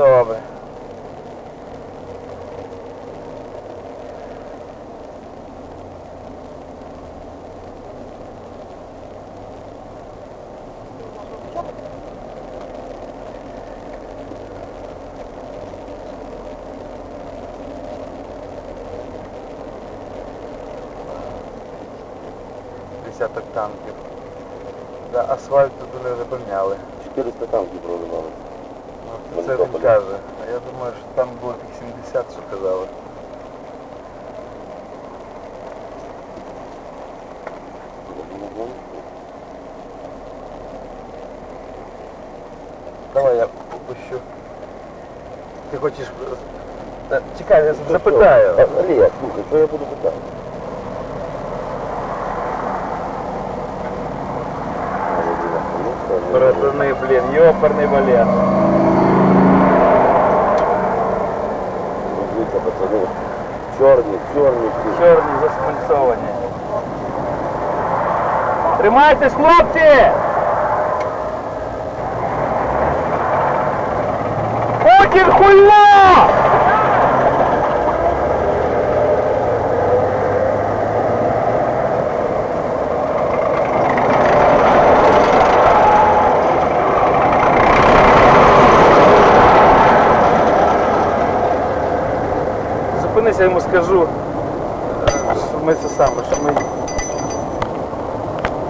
добре. Десяток танків. Да, асфальт тут не запевняли. 400 танків проливали. Ну, Це він каже. А я думаю, що там було тих 70, що казали. Давай я пущу. Ти хочеш. Та, Чекай, я запитаю. Олег, слухай, що я буду питати? Братани, блін, йоперний валет. Пацани. Чорні, чорні. Чорні заспульсовані. Тримайтесь, хлопці! Путін хуйло! Зупинися, я йому скажу, е, що ми це саме, що ми